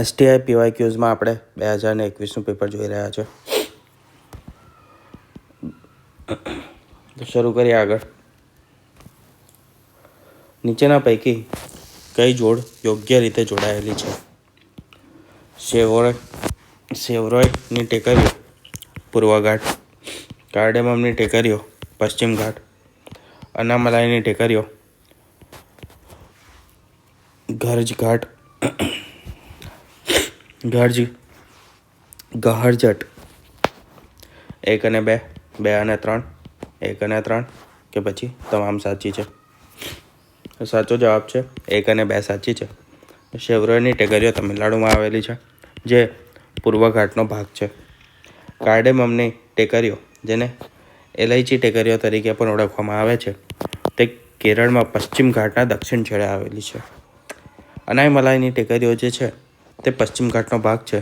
STI પીવાય ક્યુઝમાં આપણે બે હજાર ને એકવીસનું પેપર જોઈ રહ્યા છે. તો શરૂ કરીએ આગળ. નીચેના પૈકી કઈ જોડ યોગ્ય રીતે જોડાયેલી છે? સેવરોય સેવરોયની ટેકરીઓ પૂર્વ ઘાટ કાર્ડેમમની ટેકરીઓ પશ્ચિમ ઘાટ અનામલાઈની ટેકરીઓ ગરજ ઘાટ ગરજ ગહરજટ એક અને બે બે અને ત્રણ, એક અને ત્રણ, કે પછી તમામ સાચી છે. સાચો જવાબ છે, એક અને બે સાચી છે. શેવરોની ટેકરીઓ તમિલનાડુમાં આવેલી છે, જે પૂર્વ ઘાટનો ભાગ છે. કાર્ડેમમની ટેકરીઓ, જેને એલાયચી ટેકરીઓ તરીકે પણ ઓળખવામાં આવે છે, તે કેરળમાં પશ્ચિમ ઘાટના દક્ષિણ છેડે આવેલી છે. અનાયમલાઈની ટેકરીઓ જે છે તે પશ્ચિમ ઘાટનો ભાગ છે.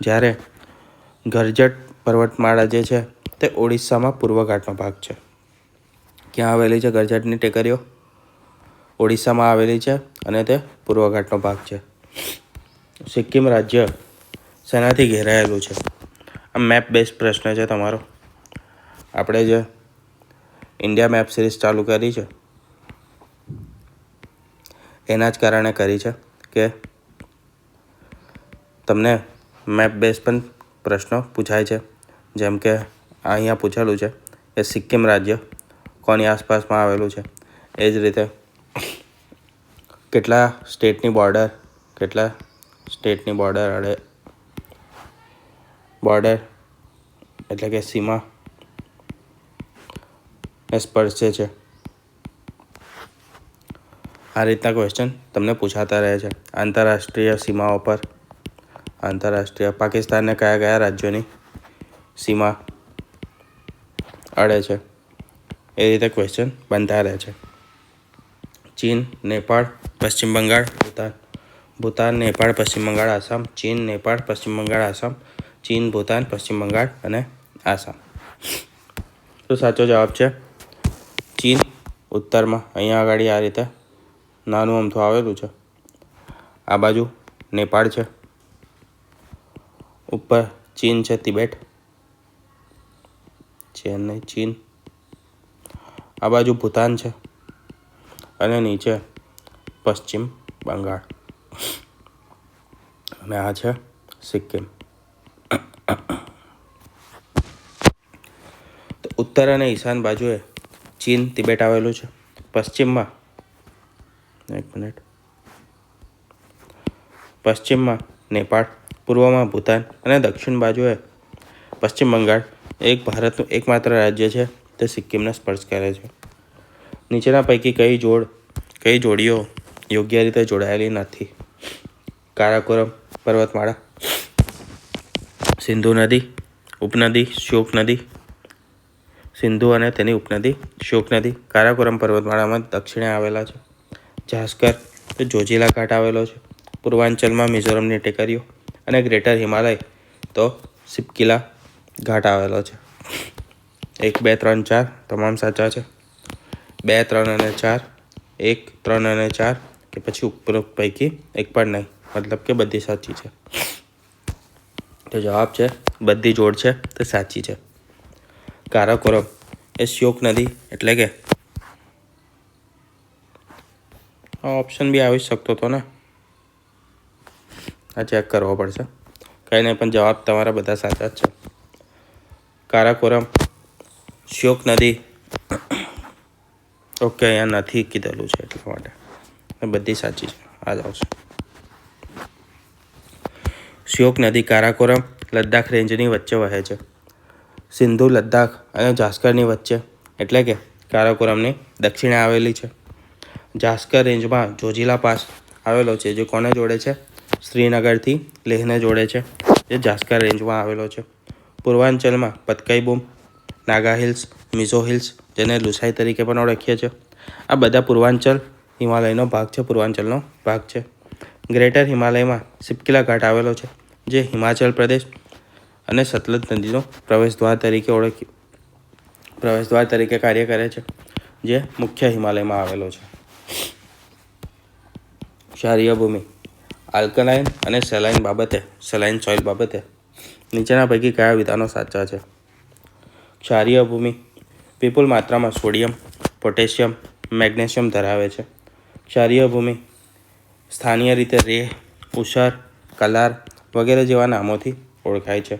જ્યારે ગરજટ પર્વતમાળા જે છે તે ઓડિશામાં પૂર્વ ઘાટનો ભાગ છે. ક્યાં આવેલી છે ગરજટની ટેકરીઓ? ઓડિશામાં આવેલી છે અને તે પૂર્વ ઘાટનો ભાગ છે. સિક્કિમ રાજ્ય શેનાથી ઘેરાયેલું છે. આ મેપ બેઝ પ્રશ્ન છે તમારો. આપણે જે ઇન્ડિયા મેપ સિરીઝ ચાલુ કરી છે, એના જ કારણે કરી છે કે તમને મેપ બેઝ પણ પ્રશ્નો પૂછાય છે. જેમ કે અહીંયા પૂછેલું છે કે સિક્કિમ રાજ્ય કોની આસપાસમાં આવેલું છે. એ જ રીતે કેટલા સ્ટેટની બોર્ડર કેટલા સ્ટેટની બોર્ડર અડે બોર્ડર એટલે કે સીમા એ સ્પર્શે છે. આ રીતના ક્વેશ્ચન તમને પૂછાતા રહે છે. આંતરરાષ્ટ્રીય સીમાઓ પર આંતરરાષ્ટ્રીય પાકિસ્તાનને કયા કયા રાજ્યોની સીમા અડે છે? એ રીતે ક્વેશ્ચન બનતા રહે છે. ચીન, નેપાળ, પશ્ચિમ બંગાળ, ભૂતાન. ભૂતાન, નેપાળ, પશ્ચિમ બંગાળ, આસામ. ચીન, નેપાળ, પશ્ચિમ બંગાળ, આસામ. ચીન, ભૂતાન, પશ્ચિમ બંગાળ અને આસામ. તો સાચો જવાબ છે ચીન. ઉત્તરમાં અહીંયા આગળ આ રીતે નાનું અમથું આવેલું છે. આ બાજુ નેપાળ છે. ઉપર ચીન છે, તિબેટ. ચેન્નઈ ચીન. આ બાજુ ભૂતાન છે અને નીચે પશ્ચિમ બંગાળ. અને આ છે સિક્કિમ. ઉત્તર અને ઈશાન બાજુએ ચીન, તિબેટ આવેલું છે. પશ્ચિમમાં, એક મિનિટ. પશ્ચિમમાં નેપાળ પૂર્વમાં ભૂતાન અને દક્ષિણ બાજુએ પશ્ચિમ બંગાળ એક ભારતનું એકમાત્ર રાજ્ય છે, તે સિક્કિમને સ્પર્શ કરે છે. નીચેના પૈકી કઈ જોડ, કઈ જોડીઓ યોગ્ય રીતે જોડાયેલી નથી? કારાકોરમ, પર્વતમાળા, સિંધુ નદી, ઉપનદી, શોક નદી, સિંધુ અને તેની ઉપનદી, શોક નદી. કારાકોરમ પર્વતમાળામાં દક્ષિણે આવેલા છે. ઝાસ્કર જોજીલા ઘાટ આવેલો છે. પૂર્વાંચલમાં મિઝોરમની ટેકરીઓ અને ગ્રેટર હિમાલય. તો સિપકીલા ઘાટ આવેલો છે. એક, બે, ત્રણ, ચાર તમામ સાચા છે. બે, ત્રણ અને ચાર. એક, ત્રણ અને ચાર કે પછી ઉપરોક્ત પૈકી એક પણ નહીં. મતલબ કે બધી સાચી છે. તો જવાબ છે, બધી જોડ છે તે સાચી છે. કારાકોરમ એ શ્યોક નદી એટલે કે. ઓપ્શન બી આવી શકતો હતો ને? આ ચેક કરવો પડશે. કંઈ નહીં, પણ જવાબ તમારા બધા સાચા જ છે. કારાકોરમ, શ્યોક નદી. ઓકે, અહીંયા નથી કીધેલું છે એટલા માટે. બધી સાચી છે. આ જ આવશે. શ્યોક નદી, કારાકોરમ, લદ્દાખ રેન્જની વચ્ચે વહે છે. સિંધુ, લદ્દાખ અને જાસ્કરની વચ્ચે. એટલે કે કારાકોરમની દક્ષિણે આવેલી છે. જાસ્કર રેન્જમાં જોજીલા પાસ આવેલો છે. જે કોને જોડે છે? શ્રીનગરથી લેહને જોડે છે, જે જાસ્કર રેન્જમાં આવેલો છે. પૂર્વાંચલમાં પતકાઈ નાગા હિલ્સ, મિઝો હિલ્સ, જેને લુસાઈ તરીકે પણ ઓળખીએ છીએ આ બધા પૂર્વાંચલ હિમાલયનો ભાગ છે, પૂર્વાંચલનો ભાગ છે. ગ્રેટર હિમાલયમાં સિપકીલા ઘાટ આવેલો છે, જે હિમાચલ પ્રદેશ અને સતલજ નદીનો પ્રવેશદ્વાર તરીકે ઓળખી, પ્રવેશદ્વાર તરીકે કાર્ય કરે છે, જે મુખ્ય હિમાલયમાં આવેલો છે. ક્ષારીય ભૂમિ. આલ્કલાઇન અને સેલાઇન બાબતે, સેલાઇન સોઇલ બાબતે નીચેના પૈકી કયા વિધાનો સાચા છે? ક્ષારીય ભૂમિ વિપુલ માત્રામાં સોડિયમ, પોટેશિયમ, મેગ્નેશિયમ ધરાવે છે. ક્ષારીય ભૂમિ સ્થાનીય રીતે રેહ, ઉષર, કલાર વગેરે જેવા નામોથી ઓળખાય છે.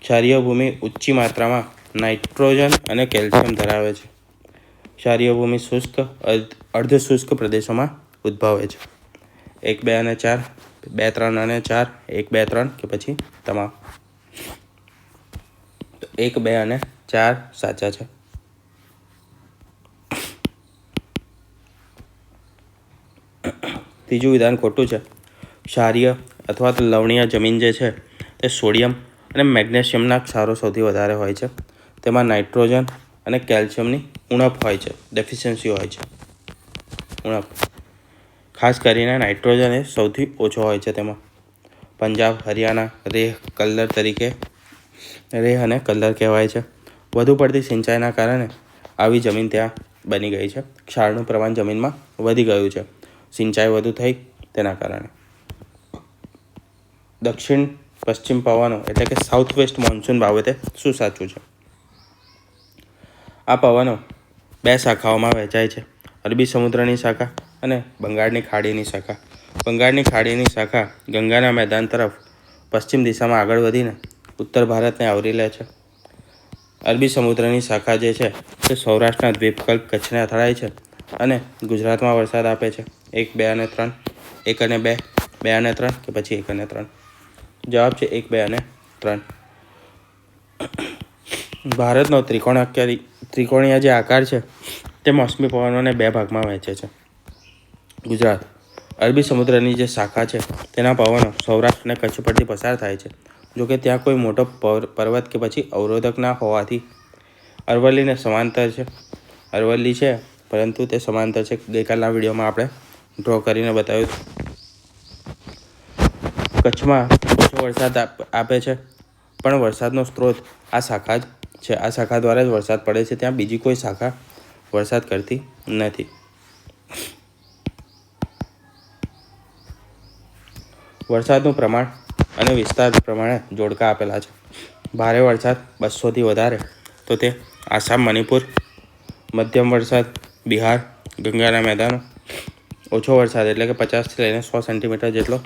ક્ષારીય ભૂમિ ઊંચી માત્રામાં નાઇટ્રોજન અને કેલ્શિયમ ધરાવે છે. ક્ષારીય ભૂમિ શુષ્ક અર્ધ શુષ્ક પ્રદેશોમાં ઉદ્ભવે છે. એક, બે અને ચાર, બે, ત્રણ અને ચાર, એક, બે, ત્રણ કે પછી તમામ. એક, બે અને ચાર સાચા છે. ત્રીજું વિધાન ખોટું છે. ક્ષારીય અથવા તો લવણીય જમીન જે છે તે સોડિયમ અને મેગ્નેશિયમના ક્ષારો સૌથી વધારે હોય છે. તેમાં નાઇટ્રોજન અને કેલ્શિયમની ઉણપ હોય છે. ડેફિશિયન્સી હોય છે. ઉણપ. ખાસ કરીને નાઇટ્રોજન એ સૌથી ઓછો હોય છે તેમાં. પંજાબ, હરિયાણા, રેહ કલ્લર તરીકે રેહ અને કલ્લર કહેવાય છે. વધુ પડતી સિંચાઈના કારણે આવી જમીન ત્યાં બની ગઈ છે. ક્ષારનું પ્રમાણ જમીનમાં વધી ગયું છે. સિંચાઈ વધુ થઈ તેના કારણે. દક્ષિણ, પશ્ચિમ પવનો એટલે કે સાઉથ વેસ્ટ મોન્સૂન બાબતે શું સાચું છે? આ પવનો બે શાખાઓમાં વહેંચાય છે. અરબી સમુદ્રની શાખા અને બંગાળની ખાડીની શાખા. બંગાળની ખાડીની શાખા ગંગાના મેદાન તરફ પશ્ચિમ દિશામાં આગળ વધીને ઉત્તર ભારતને આવરી લે છે. અરબી સમુદ્રની શાખા જે છે તે સૌરાષ્ટ્રના દ્વીપકલ્પ કચ્છને અથડાય છે અને ગુજરાતમાં વરસાદ આપે છે. એક, બે અને ત્રણ. એક અને બે બે અને ત્રણ કે પછી એક અને ત્રણ? જવાબ છે એક, બે અને ત્રણ. ભારતનો ત્રિકોણાકારી ત્રિકોણીય જે આકાર છે તે મોસમી પવનોને બે ભાગમાં વહેંચે છે. ગુજરાત. અરબી સમુદ્રની જે શાખા છે, તેના પવનો સૌરાષ્ટ્ર અને કચ્છ પરથી પસાર થાય છે. જોકે ત્યાં કોઈ મોટો પર્વત કે પછી અવરોધક ના હોવાથી અરવલ્લીને સમાંતર છે. અરવલ્લી છે, પરંતુ તે સમાંતર છે. ગઈકાલના વિડીયોમાં આપણે ડ્રો કરીને બતાવ્યું કચ્છમાં ઓછો વરસાદ આપે છે, પણ વરસાદનો સ્ત્રોત આ શાખા જ છે. આ શાખા દ્વારા જ વરસાદ પડે છે. ત્યાં બીજી કોઈ શાખા વરસાદ કરતી નથી. વરસાદનું પ્રમાણ અને વિસ્તાર પ્રમાણે જોડકા આપેલા છે. ભારે વરસાદ બસોથી વધારે. તો તે આસામ, મણિપુર, મધ્યમ વરસાદ, બિહાર, ગંગાના મેદાનો, ઓછો વરસાદ એટલે કે પચાસથી લઈને સો સેન્ટીમીટર જેટલો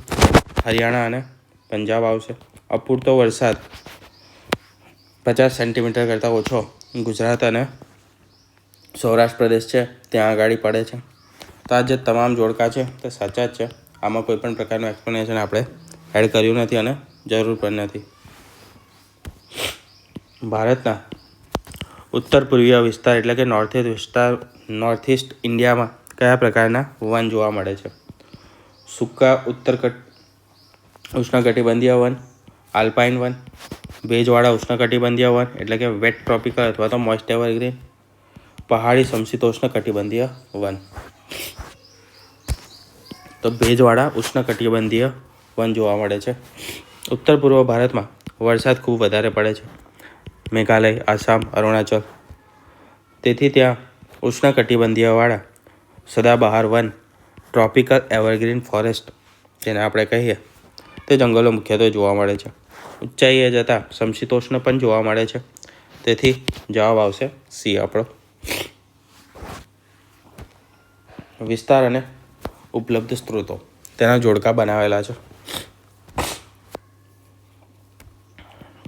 હરિયાણા અને પંજાબ આવશે. અપૂરતો વરસાદ પચાસ સેન્ટીમીટર કરતાં ઓછો ગુજરાત અને સૌરાષ્ટ્ર પ્રદેશ છે. ત્યાં આગળ પડે છે. તો આ જે તમામ જોડકા છે તે સાચા જ છે. આમાં કોઈ પણ પ્રકારનું એક્સપ્લેનેશન આપણે એડ કર્યું નથી અને જરૂર પણ નથી. ભારતના ઉત્તર પૂર્વીય વિસ્તાર એટલે કે નોર્થ ઇસ્ટ વિસ્તાર નોર્થ ઇસ્ટ ઇન્ડિયામાં કયા પ્રકારના વન જોવા મળે છે? સૂકા ઉત્તર ઉષ્ણકટિબંધીય વન, આલ્પાઇન વન, ભેજવાળા ઉષ્ણકટિબંધીય વન એટલે કે વેટ ટ્રોપિકલ અથવા તો મોઇસ્ટ એવરગ્રીન પહાડી સમશીતોષ્ણ કટિબંધીય વન. તો ભેજવાળા ઉષ્ણકટિબંધીય વન જોવા મળે છે. ઉત્તર પૂર્વ ભારતમાં વરસાદ ખૂબ વધારે પડે છે. મેઘાલય, આસામ, અરુણાચલ. તેથી ત્યાં ઉષ્ણકટિબંધીયવાળા સદાબહાર વન ટ્રોપિકલ એવરગ્રીન ફોરેસ્ટ જેને આપણે કહીએ, તે જંગલો મુખ્યત્વે જોવા મળે છે. ઊંચાઈએ જતાં સમશીતોષ્ણ પણ જોવા મળે છે. તેથી જવાબ આવશે સી આપણો. વિસ્તાર અને ઉપલબ્ધ સ્ત્રોતો. તેના જોડકા બનાવેલા છે.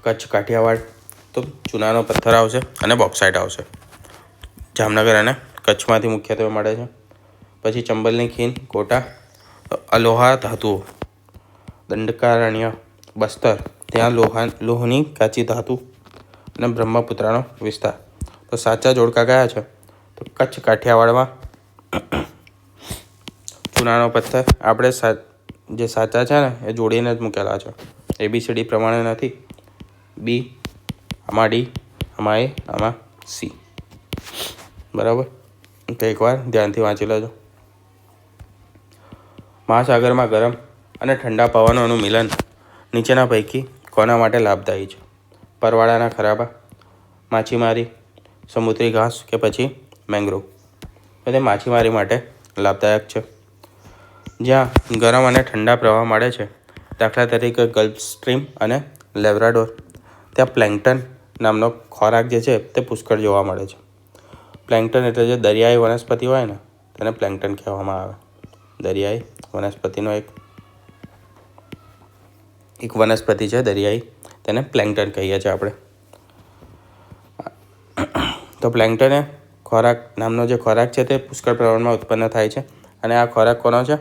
કચ્છ કાઠિયાવાડ તો ચૂનાનો પથ્થર આવશે અને બોક્સાઇટ આવશે. જામનગર અને કચ્છમાંથી મુખ્યત્વે મળે છે. પછી ચંબલની ખીણ, કોટા, અલોહા ધાતુઓ, દંડકારણ્ય, બસ્તર, ત્યાં લોહા, લોહની કાચી ધાતુ અને બ્રહ્મપુત્રાનો વિસ્તાર. તો સાચા જોડકા કયા છે? તો કચ્છ કાઠિયાવાડમાં ચૂનાનો પથ્થર આપણે જે સાચા છે ને, એ જોડીને જ મૂકેલા છે. એબીસીડી પ્રમાણે નથી. બી આમાં ડી આમાં એ આમાં સી બરાબર? તો એકવાર ધ્યાનથી વાંચી લેજો. મહાસાગરમાં ગરમ અને ઠંડા પવનોનું મિલન નીચેના પૈકી કોના માટે લાભદાયી છે? પરવાળાના ખરાબા, માછીમારી, સમુદ્રી ઘાસ કે પછી મેંગ્રોવ બધે માછીમારી માટે લાભદાયક છે. જ્યાં ગરમ અને ઠંડા પ્રવાહ મળે છે. દાખલા તરીકે ગલ્ફ સ્ટ્રીમ અને લેબ્રાડોર. ત્યાં પ્લેન્કટન નામનો ખોરાક જે છે તે પુષ્કળ જોવા મળે છે. પ્લેન્કટન એટલે જે દરિયાઈ વનસ્પતિ હોય ને, તેને પ્લેન્કટન કહેવામાં આવે. દરિયાઈ વનસ્પતિનો એક એક વનસ્પતિ છે દરિયાઈ, તેને પ્લેન્કટન કહીએ છીએ આપણે. તો પ્લેન્કટન ખોરાક, નામનો જે ખોરાક છે તે પુષ્કળ પ્રમાણમાં ઉત્પન્ન થાય છે. અને આ ખોરાક કોનો છે?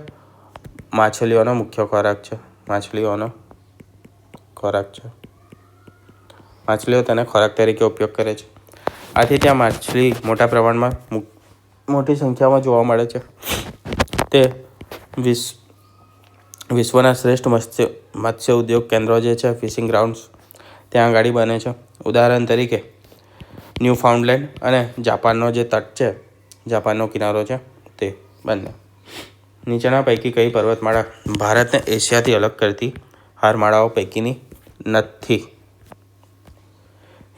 માછલીઓનો મુખ્ય ખોરાક છે. માછલીઓનો ખોરાક છે. માછલીઓ તેને ખોરાક તરીકે ઉપયોગ કરે છે. આથી ત્યાં માછલી મોટા પ્રમાણમાં મોટી સંખ્યામાં જોવા મળે છે. તે વિશ્વ વિશ્વના શ્રેષ્ઠ મત્સ્ય મત્સ્ય ઉદ્યોગ કેન્દ્રો જે છે ફિશિંગ ગ્રાઉન્ડ્સ ત્યાં આગાડી બને છે. ઉદાહરણ તરીકે ન્યૂ ફાઉન્ડલેન્ડ અને જાપાનનો જે તટ છે જાપાનનો કિનારો છે, તે બંને. નીચેના પૈકી કઈ પર્વતમાળા ભારતને એશિયાથી અલગ કરતી હારમાળાઓ પૈકીની નથી.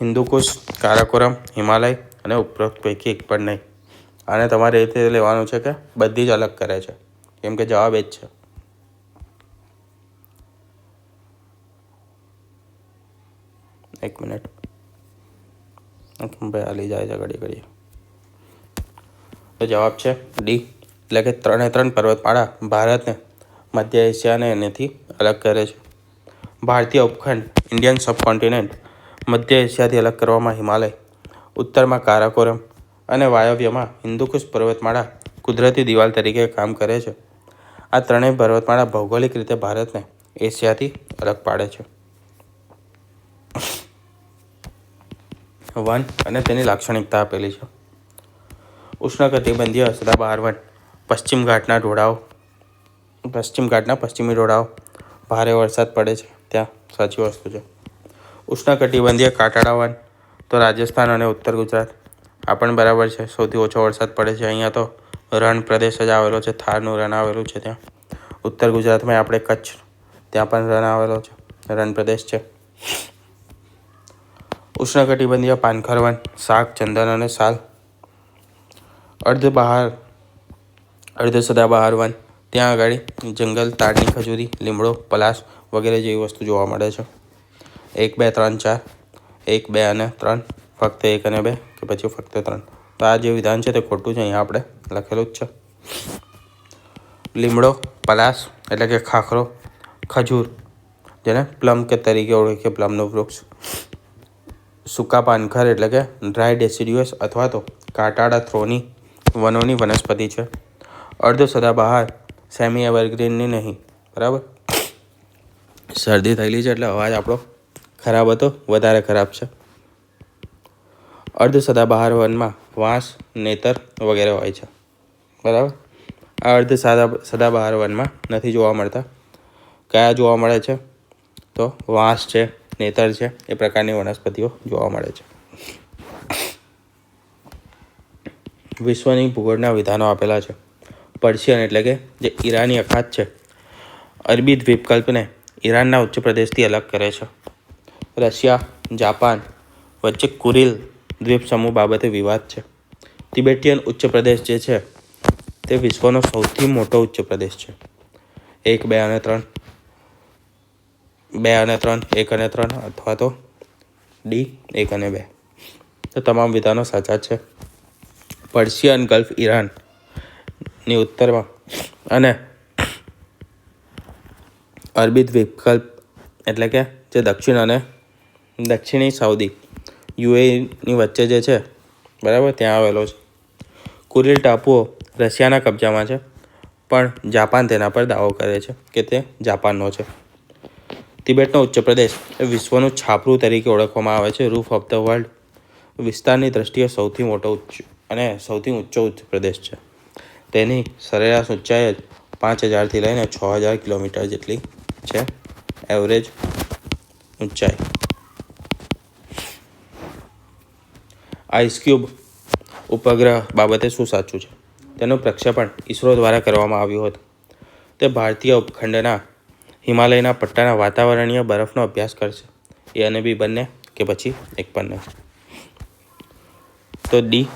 હિન્દુકુશ, કારાકોરમ, હિમાલય અને ઉપરોક્ત પૈકી એક પણ નહીં. આને તમારે એ રીતે લેવાનું છે કે બધી જ અલગ કરે છે. કેમ કે જવાબ એ જ છે. એક મિનિટ. ભાઈ હાલી જાય છે ઘડી ઘડી તો જવાબ છે ડી. એટલે કે ત્રણે ત્રણ પર્વતમાળા ભારતને મધ્ય એશિયાને એનેથી અલગ કરે છે. ભારતીય ઉપખંડ ઇન્ડિયન સબકોન્ટિનેન્ટ મધ્ય એશિયાથી અલગ કરવામાં હિમાલય, ઉત્તરમાં કારાકોરમ અને વાયવ્યમાં હિન્દુકુશ પર્વતમાળા કુદરતી દિવાલ તરીકે કામ કરે છે. આ ત્રણેય પર્વતમાળા ભૌગોલિક રીતે ભારતને એશિયાથી અલગ પાડે છે. વન અને તેની લાક્ષણિકતા આપેલી છે. ઉષ્ણકટિબંધીય સદાબહાર વન પશ્ચિમ ઘાટના ઢોળાવ. પશ્ચિમ ઘાટના પશ્ચિમી ઢોળાવ. ભારે વરસાદ પડે છે. ત્યાં સાચી વસ્તુ છે. ઉષ્ણકટિબંધીય કાંટાળા વન, તો રાજસ્થાન અને ઉત્તર ગુજરાત. આ પણ બરાબર છે. સૌથી ઓછો વરસાદ પડે છે અહીંયા તો. રણ પ્રદેશ જ આવેલો છે. થારનું રણ આવેલું છે ત્યાં. ઉત્તર ગુજરાતમાં આપણે કચ્છ, ત્યાં પણ રણ આવેલો છે. રણ પ્રદેશ છે. ઉષ્ણકટિબંધીય પાનખર વન શાક ચંદન અને સાલ. અર્ધ બહાર અર્ધ સદાબહાર વન. ત્યાં આગળ જંગલ તાડની ખજૂરી, લીમડો, પલાશ વગેરે જેવી વસ્તુ જોવા મળે છે. એક, બે, ત્રણ, ચાર. એક, બે અને ત્રણ. ફક્ત એક અને બે કે પછી ફક્ત ત્રણ. તો આ જે વિધાન છે તે ખોટું છે, અહીંયા આપણે લખેલું જ છે. લીમડો, પલાશ એટલે કે ખાખરો, ખજૂર, જેને પ્લમ કે તરીકે ઓળખીએ, પ્લમનું વૃક્ષ. સૂકા પાનખર એટલે કે ડ્રાય ડેસિડ્યુઅસ અથવા તો કાંટાળા થ્રોની વનોની વનસ્પતિ છે. અર્ધ સદાબહાર સેમી એવરગ્રીનની નહીં. બરાબર? શરદી થયેલી છે એટલે અવાજ આપણો ખરાબ હતો, વધારે ખરાબ છે. અર્ધ સદાબહાર વનમાં વાંસ, નેતર વગેરે હોય છે. બરાબર? આ અર્ધ સાદા સદાબહાર વનમાં નથી જોવા મળતા. કયા જોવા મળે છે? તો વાંસ છે, નેતર છે, એ પ્રકારની વનસ્પતિઓ જોવા મળે છે. વિશ્વની ભૂગોળના વિધાનો આપેલા છે. પર્શિયન એટલે કે જે ઈરાની અખાત છે, અરબી દ્વીપકલ્પને ઈરાનના ઉચ્ચ પ્રદેશથી અલગ કરે છે. રશિયા, જાપાન વચ્ચે કુરિલ દ્વીપ સમૂહ બાબતે વિવાદ છે. તિબેટિયન ઉચ્ચ પ્રદેશ જે છે, તે વિશ્વનો સૌથી મોટો ઉચ્ચ પ્રદેશ છે. એક, બે અને ત્રણ. બે અને ત્રણ, એક અને ત્રણ અથવા તો ડી, એક અને બે. તો તમામ વિધાનો સાચા છે. પર્શિયન ગલ્ફ ઈરાનની ઉત્તરમાં. અને અરબી દ્વીપકલ્પ એટલે કે જે દક્ષિણ અને દક્ષિણી સાઉદી યુએની વચ્ચે જે છે, બરાબર? ત્યાં આવેલો છે. કુરિલ ટાપુઓ રશિયાના કબજામાં છે, પણ જાપાન તેના પર દાવો કરે છે કે તે જાપાનનો છે. તિબેટનો ઉચ્ચ પ્રદેશ એ વિશ્વનું છાપરું તરીકે ઓળખવામાં આવે છે, રૂફ ઓફ ધ વર્લ્ડ વિસ્તારની દ્રષ્ટિએ સૌથી મોટો ઉચ્ચ અને સૌથી ઊંચો ઉચ્ચ પ્રદેશ છે. તેની સરેરાશ ઊંચાઈ જ પાંચ હજારથી લઈને છ હજાર કિલોમીટર જેટલી છે. એવરેજ ઊંચાઈ. આઈસ ક્યુબ ઉપગ્રહ બાબતે શું સાચું છે? તેનું પ્રક્ષેપણ ઈસરો દ્વારા કરવામાં આવ્યું હતું. તે ભારતીય ઉપખંડના હિમાલયના પટ્ટાના વાતાવરણીય બરફનો અભ્યાસ કરશે. એ અને બી બંને કે પછી એક પણ તો ડી,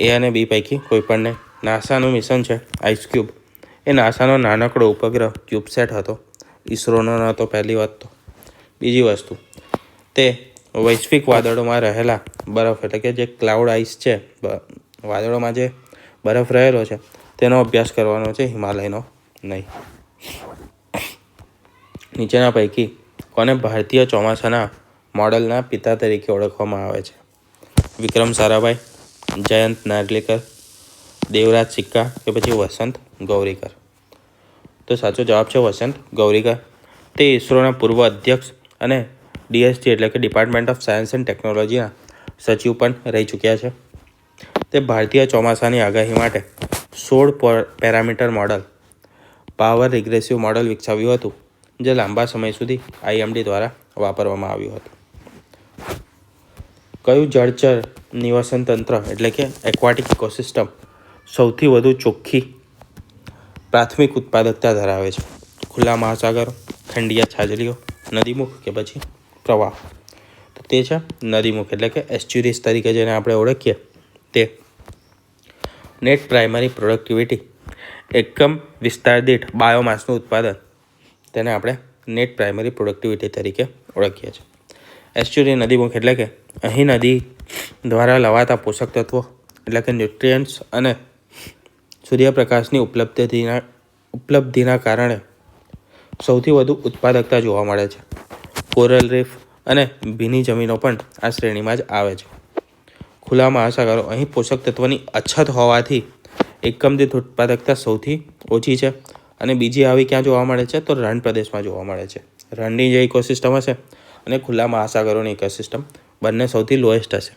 એ અને બી પૈકી કોઈ પણ નહીં નાસાનું મિશન છે આઈસ ક્યુબ એ નાસાનો નાનકડો ઉપગ્રહ ક્યુબસેટ હતો. ઈસરોનો નહોતો પહેલી વાત તો. બીજી વસ્તુ, તે વૈશ્વિક વાદળોમાં રહેલા બરફ એટલે કે જે ક્લાઉડ આઈસ છે વાદળોમાં જે બરફ રહેલો છે, તેનો અભ્યાસ કરવાનો છે હિમાલયનો નહીં. નીચેના પૈકી કોને ભારતીય ચોમાસાના મોડલના પિતા તરીકે ઓળખવામાં આવે છે? વિક્રમ સારાભાઈ, જયંત નાર્લિકર દેવરાજ સિક્કા કે પછી વસંત ગૌરીકર? તો સાચો જવાબ છે વસંત ગૌરીકર. તે ઇસરોના પૂર્વ અધ્યક્ષ અને ડીએસટી એટલે કે ડિપાર્ટમેન્ટ ઓફ સાયન્સ એન્ડ ટેકનોલોજીના સચિવ પણ રહી ચૂક્યા છે. તે ભારતીય ચોમાસાની આગાહી માટે સોળ parameter model, power regressive model વિકસાવ્યું હતું, જે લાંબા સમય સુધી આઈએમડી દ્વારા વાપરવામાં આવ્યું હતું. કયું જળચર નિવસન તંત્ર એટલે કે એક્વાટિક ઇકોસિસ્ટમ સૌથી વધુ ચોખ્ખી પ્રાથમિક ઉત્પાદકતા ધરાવે છે. ખુલ્લા મહાસાગરો ખંડિયા છાજલીઓ, નદીમુખ કે પછી પ્રવાહ. તો તે છે નદીમુખ, એટલે કે એસ્ચ્યુરીસ તરીકે જેને આપણે ઓળખીએ. તે નેટ પ્રાઇમરી પ્રોડક્ટિવિટી, એકમ વિસ્તાર દીઠ બાયોમાસનું ઉત્પાદન, તેને આપણે નેટ પ્રાઇમરી પ્રોડક્ટિવિટી તરીકે ઓળખીએ છીએ. એસ્ચ્યુરી નદીમુખ એટલે કે અહીં નદી દ્વારા લવાતા પોષક તત્વો, એટલે કે ન્યુટ્રિયન્ટ્સ અને સૂર્યપ્રકાશની ઉપલબ્ધિના ઉપલબ્ધિના કારણે સૌથી વધુ ઉત્પાદકતા જોવા મળે છે. કોરલ રીફ અને ભીની જમીનો પણ આ શ્રેણીમાં જ આવે છે. ખુલ્લા મહાસાગરો અહીં પોષક તત્વની અછત હોવાથી એકમ ઉત્પાદકતા સૌથી ઓછી છે અને બીજી આવી ક્યાં જોવા મળે છે તો રણ પ્રદેશમાં જોવા મળે છે. રણની જે ઇકોસિસ્ટમ હશે અને ખુલ્લા મહાસાગરોની ઇકોસિસ્ટમ બંને સૌથી લોએસ્ટ હશે.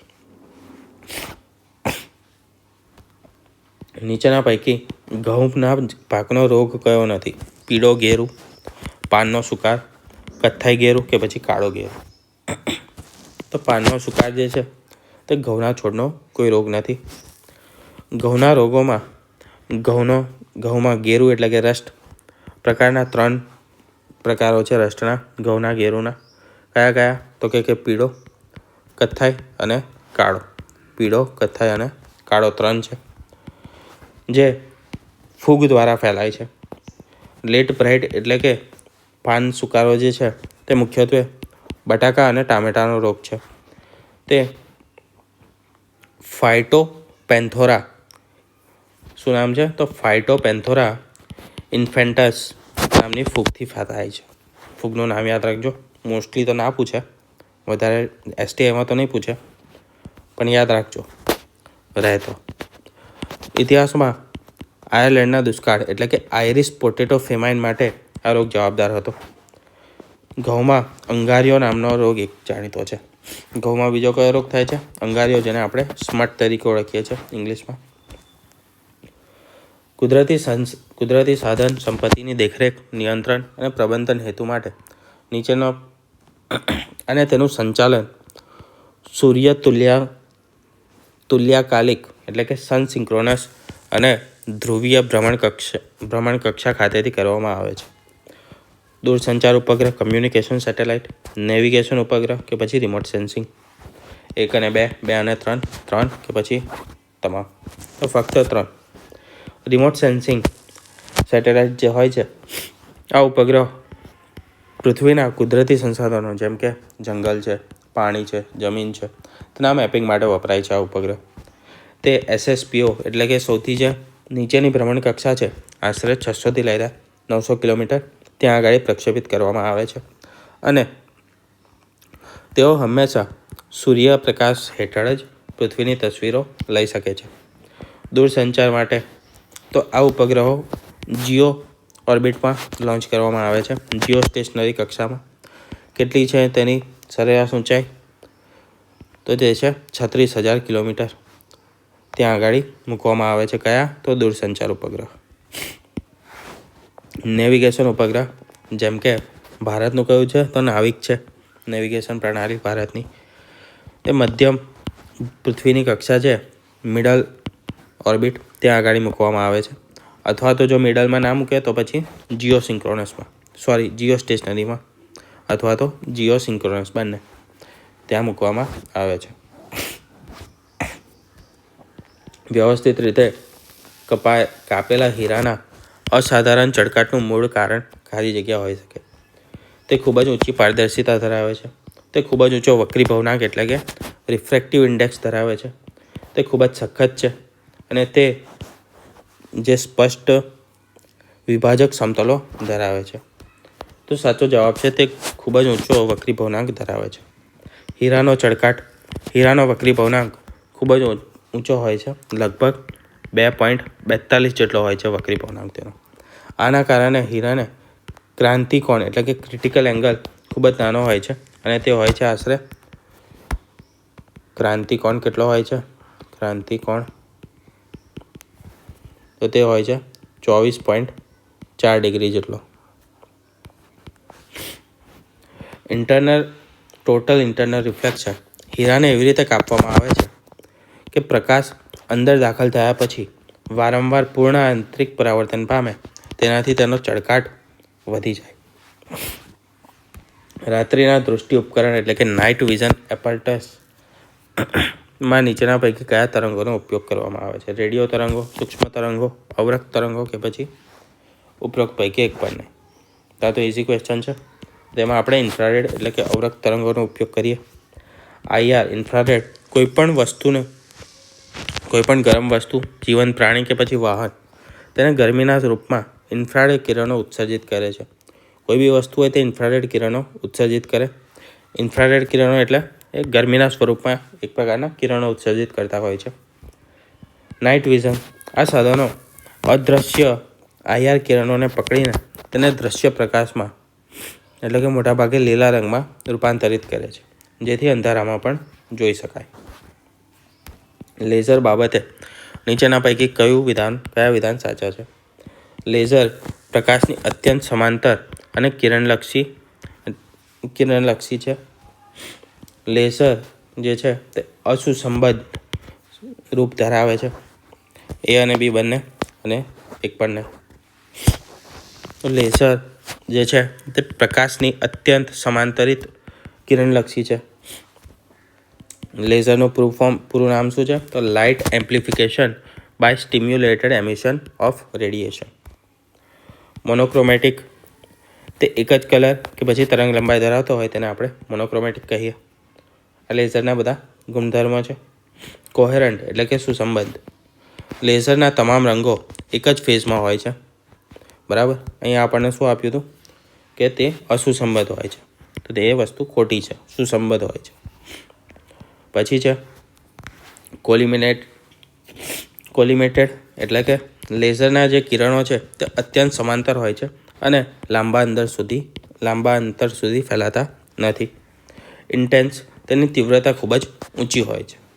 નીચેના પૈકી ઘઉંના પાકનો રોગ કયો નથી? પીળો ગેરું, પાનનો સુકાર, કથ્થાઈ ગેરું કે પછી કાળો ગેરું? તો પાનનો સુકાર જે છે, તે ઘઉંના છોડનો કોઈ રોગ નથી. ઘઉંના રોગોમાં ઘઉંનો, ઘઉંમાં ગેરું એટલે કે રસ્ટ પ્રકારના ત્રણ પ્રકારો છે રસ્ટના ઘઉંના, ગેરુના. કયા કયા? તો કે કે પીળો, કથ્થાઈ અને કાળો. પીળો, કથ્થાઈ અને કાળો ત્રણ છે. જે ફૂગ દ્વારા ફેલાય છે. લેટ બ્રાઇટ એટલે કે પાન સુકારો જે છે તે મુખ્યત્વે બટાકા અને ટામેટાનો રોગ છે. તે ફાઇટો પેન્થોરા શું નામ છે? તો ફાઇટો પેન્થોરા ઇન્ફેન્ટસ નામની ફૂગથી થાય છે. ફૂગનું નામ યાદ રાખજો. મોસ્ટલી તો ના પૂછે. વધારે એસટીઆઈમાં તો નહીં પૂછે. પણ યાદ રાખજો. રહે તો ઇતિહાસમાં આયર્લેન્ડના દુષ્કાળ એટલે કે આયરિશ પોટેટો ફેમાઇન માટે આ રોગ જવાબદાર હતો. ઘઉંમાં અંગારિયો નામનો રોગ એક જાણીતો છે. ઘઉંમાં બીજો કયો રોગ થાય છે? અંગારિયો જેને આપણે સ્મટ તરીકે ઓળખીએ છીએ ઇંગ્લિશમાં. કુદરતી સંસ, કુદરતી સાધન સંપત્તિની દેખરેખ, નિયંત્રણ અને પ્રબંધન હેતુ માટે નીચેનો અને તેનું સંચાલન સૂર્ય તુલ્યા, તુલ્યાકાલિક એટલે કે સન સિંક્રોનસ અને ધ્રુવીય ભ્રમણ કક્ષા ભ્રમણ કક્ષા ખાતેથી કરવામાં આવે છે. દૂરસંચાર ઉપગ્રહ કમ્યુનિકેશન સેટેલાઇટ નેવિગેશન ઉપગ્રહ કે પછી રિમોટ સેન્સિંગ એક અને બે બે અને ત્રણ ત્રણ કે પછી તમામ. તો ફક્ત ત્રણ. રિમોટ સેન્સિંગ સેટેલાઇટ જે હોય છે, આ ઉપગ્રહ પૃથ્વીના કુદરતી સંસાધનો જેમ કે જંગલ છે, પાણી છે, જમીન છે, તેના મેપિંગ માટે વપરાય છે આ ઉપગ્રહ. તે એસએસપીઓ એટલે કે સૌથી જે નીચેની ભ્રમણ કક્ષા છે. આશરે છસોથી લઈને નવસો કિલોમીટર ત્યાં આગળ પ્રક્ષેપિત કરવામાં આવે છે. અને તેઓ હંમેશા સૂર્યપ્રકાશ હેઠળ જ પૃથ્વીની તસવીરો લઈ શકે છે. દૂરસંચાર માટે તો આ ઉપગ્રહો જીઓ ઓર્બિટમાં લોન્ચ કરવામાં આવે છે. જીઓ સ્ટેશનરી કક્ષામાં. કેટલી છે તેની સરેરાશ ઊંચાઈ? તો તે છે છત્રીસ હજાર કિલોમીટર. ત્યાં આગળ મૂકવામાં આવે છે કયા? તો દૂરસંચાર ઉપગ્રહ. નેવિગેશન ઉપગ્રહ, જેમ કે ભારતનું કયું છે? તો નાવિક છે. નેવિગેશન પ્રણાલી ભારતની. એ મધ્યમ પૃથ્વીની કક્ષા છે. મિડલ ઓર્બિટ ત્યાં આગળ મૂકવામાં આવે છે. અથવા તો જો મિડલમાં ના મૂકે તો પછી જીઓ સિંક્રોનસમાં સોરી જીઓ સ્ટેશનરીમાં અથવા તો જીઓ સિંક્રોનસ બંને. ત્યાં મૂકવામાં આવે છે. વ્યવસ્થિત રીતે કપાય, કાપેલા હીરાના અસાધારણ ચળકાટનું મૂળ કારણ ખાલી જગ્યા હોઈ શકે. તે ખૂબ જ ઊંચી પારદર્શિતા ધરાવે છે. તે ખૂબ જ ઊંચો વક્રી ભવનાંક એટલે કે રિફ્રેક્ટિવ ઇન્ડેક્સ ધરાવે છે. તે ખૂબ જ સખત છે અને તે જે સ્પષ્ટ વિભાજક સમતલો ધરાવે છે. તો સાચો જવાબ છે તે ખૂબ જ ઊંચો વક્રી ભવનાંક ધરાવે છે. હીરાનો ચળકાટ, હીરાનો વક્રી ભવનાંક ખૂબ જ ઊં- ઊંચો હોય છે. લગભગ બે પોઈન્ટ બેતાલીસ જેટલો હોય છે વક્રી ભવનાંક તેનો આના કારણે હીરાને ક્રાંતિકોણ એટલે કે ક્રિટિકલ એંગલ ખૂબ જ નાનો હોય છે અને તે હોય છે આશરે ક્રાંતિકોણ કેટલો હોય છે? ક્રાંતિકોણ તો તે હોય છે ચોવીસ પોઈન્ટ ચાર ડિગ્રી જેટલો. ઇન્ટરનલ ટોટલ ઇન્ટરનલ રિફ્લેક્શન હીરાને એવી રીતે કાપવામાં આવે છે કે પ્રકાશ અંદર દાખલ થયા પછી વારંવાર પૂર્ણ આંતરિક પરાવર્તન પામે, તેનાથી તેનો ચળકાટ વધી જાય. રાત્રિના દૃષ્ટિ ઉપકરણ એટલે કે નાઇટ વિઝન એપર્ટસમાં નીચેના પૈકી કયા તરંગોનો ઉપયોગ કરવામાં આવે છે? રેડિયો તરંગો, સૂક્ષ્મ તરંગો અવરક તરંગો કે પછી ઉપરોક્ત પૈકી એક પણ નહીં? તો તો ઇઝી ક્વેશ્ચન છે. તેમાં આપણે ઇન્ફ્રારેડ એટલે કે અવરક તરંગોનો ઉપયોગ કરીએ. આઈઆર ઇન્ફ્રારેડ કોઈપણ વસ્તુને કોઈ પણ ગરમ વસ્તુ જીવંત પ્રાણી કે પછી વાહન, તેને ગરમીના રૂપમાં ઇન્ફ્રારેડ કિરણો ઉત્સર્જિત કરે છે. કોઈ બી વસ્તુ હોય તે ઇન્ફ્રારેડ કિરણો ઉત્સર્જિત કરે. ઇન્ફ્રારેડ કિરણો એટલે એ ગરમીના સ્વરૂપમાં એક પ્રકારના કિરણો ઉત્સર્જિત કરતા હોય છે. નાઇટ વિઝન આ સાધનો અદૃશ્ય આયાર કિરણોને પકડીને તેને દ્રશ્ય પ્રકાશમાં, એટલે કે મોટાભાગે લીલા રંગમાં રૂપાંતરિત કરે છે, જેથી અંધારામાં પણ જોઈ શકાય. લેઝર બાબતે નીચેના પૈકી કયું વિધાન, કયા વિધાન સાચા છે? લેઝર પ્રકાશની અત્યંત સમાંતર અને કિરણલક્ષી કિરણલક્ષી છે. લેઝર જે છે તે અસુસંબદ્ધ રૂપ ધરાવે છે. એ અને બી બંને અને એક પણ નહીં લેઝર જે છે તે પ્રકાશની અત્યંત સમાંતરિત કિરણલક્ષી છે. લેઝરનું પૂરું ફોર્મ પૂરું નામ શું છે? તો light amplification by stimulated emission of radiation monochromatic તે એક જ કલર કે પછી તરંગ લંબાઈ ધરાવતો હોય તેને આપણે મોનોક્રોમેટિક કહીએ. આ લેઝરના બધા ગુણધર્મો છે. કોહેરન્ટ એટલે કે સુસંબદ્ધ. લેઝરના તમામ રંગો એક જ ફેઝમાં હોય છે. બરાબર? અહીંયા આપણને શું આપ્યું હતું? કે તે અસુસંબદ્ધ હોય છે. તો તે એ વસ્તુ ખોટી છે. સુસંબદ્ધ હોય છે. પછી છે, કોલિમિનેટ, કોલિમેટેડ એટલે કે લેઝરના જે કિરણો છે તે અત્યંત સમાંતર હોય છે અને લાંબા અંતર સુધી, લાંબા અંતર સુધી ફેલાતા નથી. ઇન્ટેન્સ તેની તીવ્રતા ખૂબ જ ઊંચી હોય છે.